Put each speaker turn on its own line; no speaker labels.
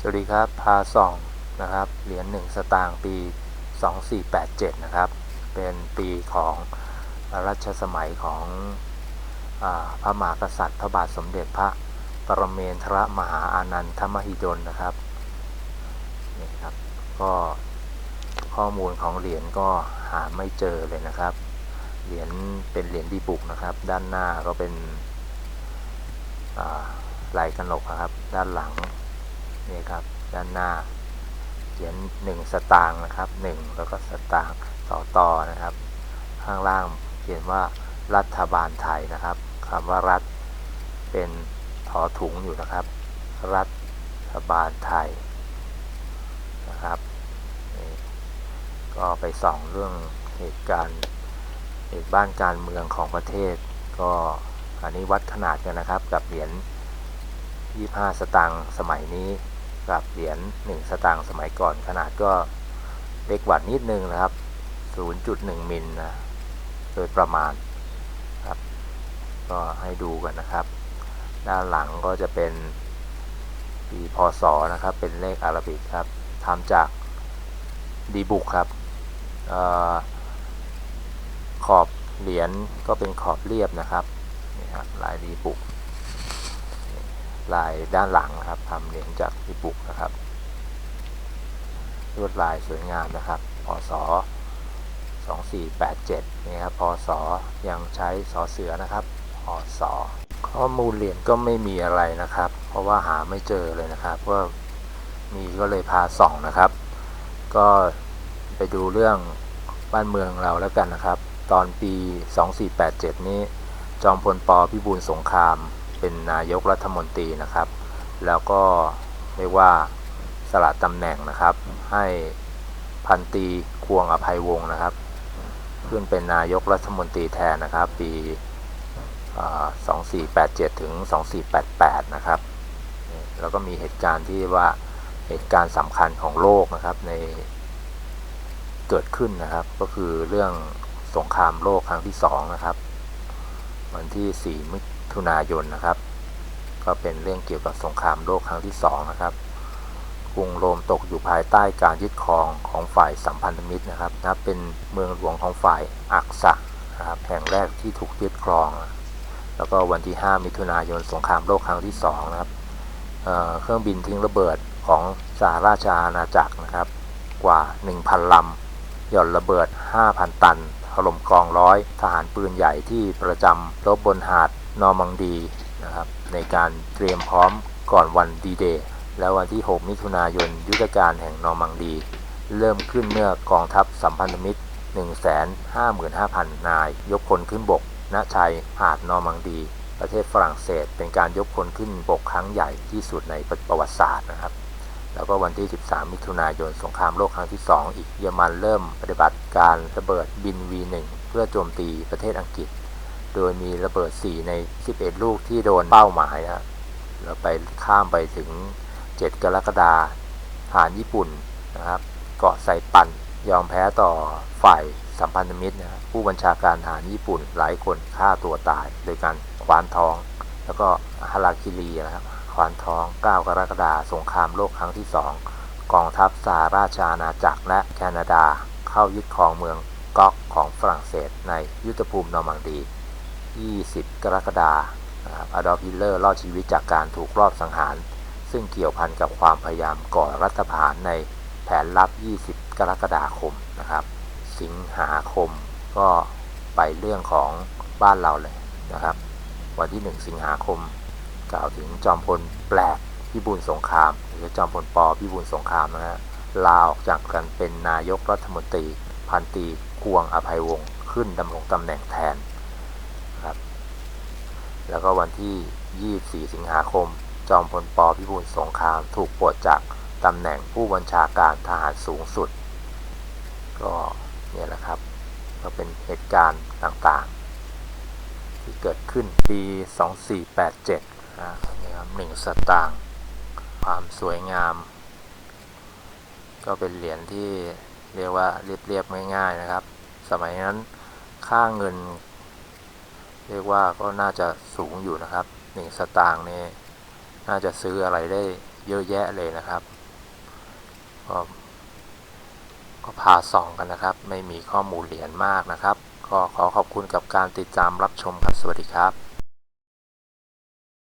สวัสดีครับพาส่องนะครับ เหรียญ1สตางค์ปี 2487 นะครับ เป็นปีของรัชสมัยของอพระมหากษัตริย์ พระบาทสมเด็จพระปรเมนทรมหาอานันทมหิดลนะครับนี่ครับ ก็ข้อมูลของเหรียญก็หาไม่เจอเลยนะครับ เหรียญเป็นเหรียญดีบุกนะครับ ด้านหน้าก็เป็นลายกระหนกครับ ด้านหลัง นี่ครับด้านหน้าเขียน 1 สตางค์นะครับ 1 แล้วก็สตางค์ต่อต่อนะครับ ข้างล่างเขียนว่ารัฐบาลไทยนะครับคำว่ารัฐเป็นถอถุงอยู่นะครับ รัฐบาลไทยนะครับก็ไปส่องเรื่องเหตุการณ์เหตุบ้านการเมืองของประเทศ ก็อันนี้วัดขนาดกันนะครับ กับเหรียญ25 สตางค์สมัยนี้ กับเหรียญ1 สตางค์สมัยก่อนขนาดก็เล็กกว่านิดนึงนะครับ 0.1 มิลนะโดยประมาณครับ ก็ให้ดูกันนะครับ ด้านหลังก็จะเป็นปีพศนะครับ เป็นเลขอาราบิกครับทำจากดีบุกครับออขอบเหรียญก็เป็นขอบเรียบนะครับนี่ครับลายดีบุก ลายด้านหลังนะครับทำเหรียญจากญี่ปุ่นนะครับ ลวดลายสวยงามนะครับพศ2487นี่ครับพศยังใช้สอเสือนะครับพศข้อมูลเหรียญก็ไม่มีอะไรนะครับ เพราะว่าหาไม่เจอเลยนะครับว่ามีก็เลยพาส่องนะครับ ก็ไปดูเรื่องบ้านเมืองเราแล้วกันนะครับ ตอนปี 2487 นี้จอมพลปพิบูลสงคราม เป็นนายกรัฐมนตรีนะครับ แล้วก็เรียกว่าสละตำแหน่งนะครับ ให้พันตีควงอภัยวงศ์นะครับ ขึ้นเป็นนายกรัฐมนตรีแทนนะครับ ปี2487 ถึง 2488 นะครับ แล้วก็มีเหตุการณ์ที่ว่าเหตุการณ์สำคัญของโลกนะครับในเกิดขึ้นนะครับ ก็คือเรื่องสงครามโลกครั้งที่2นะครับ วันที่ 4 มิถุนายนนะครับ ก็เป็นเรื่องเกี่ยวกับสงครามโลกครั้งที่ 2 นะครับกรุงโรมตกอยู่ภายใต้การยึดครองของฝ่ายสัมพันธมิตรนะครับนับเป็นเมืองหลวงของฝ่ายอักษะนะครับแห่งแรกที่ถูกยึดครอง แล้วก็วันที่ 5 มิถุนายนสงครามโลกครั้งที่ 2 นะครับเเครื่องบินทิ้งระเบิดของสหราชอาณาจักรนะครับ กว่า 1,000 ลำหย่อนระเบิด 5,000 ตัน ล่มกองร้อยทหารปืนใหญ่ที่ประจำรบบนหาดนอร์มังดีนะครับในการเตรียมพร้อมก่อนวันดีเดย์แล้ววันที่ 6 มิถุนายนยุทธการแห่งนอร์มังดี เริ่มขึ้นเมื่อกองทัพสัมพันธมิตร 155,000 นาย ยกพลขึ้นบก ณ ชายหาดนอร์มังดี ประเทศฝรั่งเศส เป็นการยกพลขึ้นบกครั้งใหญ่ที่สุดในประวัติศาสตร์นะครับ แล้วก็วันที่ 13 มิถุนายน สงครามโลกครั้งที่ 2 อีกเยอรมันเริ่มปฏิบัติการระเบิดบิน V1 เพื่อโจมตีประเทศอังกฤษ โดยมีระเบิด 4 ใน 11 ลูกที่โดนเป้าหมายนะครับแล้วไปข้ามไปถึง 7 กรกฎาคมหารญี่ปุ่นนะครับ เกาะไซปันยอมแพ้ต่อฝ่ายสัมพันธมิตรนะครับผู้บัญชาการทหารญี่ปุ่นหลายคนฆ่าตัวตาย โดยการคว้านท้อง แล้วก็ฮาราคิรีนะครับ ควานท้อง 9 กรกฎาคม สงครามโลกครั้งที่2กองทัพสหราชอาณาจักรและแคนาดา เข้ายึดครองเมืองก๊อกของฝรั่งเศส ในยุทธภูมินอร์มังดี 20 กรกฎาคมอดอล์ฟฮิตเลอร์รอดชีวิตจากการถูกรอบสังหาร ซึ่งเกี่ยวพันกับความพยายามก่อรัฐประหารในแผนลับ 20 กรกฎาคมนะครับ สิงหาคมก็ไปเรื่องของบ้านเราเลยนะครับ วันที่ 1 สิงหาคม กล่าวถึงจอมพลแปลกพิบูลสงคราม หรือจอมพลปอพิบูลสงครามนะฮะลาออกจากกันเป็นนายกรัฐมนตรี พันตีควงอภัยวงศ์ขึ้นดำรงตำแหน่งแทนครับแล้วก็วันที่ 24 สิงหาคม จอมพลปพิบูลสงครามถูกปลดจากตำแหน่งผู้บัญชาการทหารสูงสุด ก็เนี่ยแหละครับก็เป็นเหตุการณ์ต่างๆ ที่เกิดขึ้นปี 2487 นะครับหนึ่งสตางค์ความสวยงาม ก็เป็นเหรียญที่เรียกว่าเรียบๆง่ายๆนะครับ สมัยนั้นค่าเงิน เรียกว่าก็น่าจะสูงอยู่นะครับหนึ่งสตางค์นี่น่าจะซื้ออะไรได้เยอะแยะเลยนะครับ ก็ก็พาส่องกันนะครับ ไม่มีข้อมูลเหรียญมากนะครับ ก็ขอขอบคุณกับการติดตามรับชมครับ สวัสดีครับ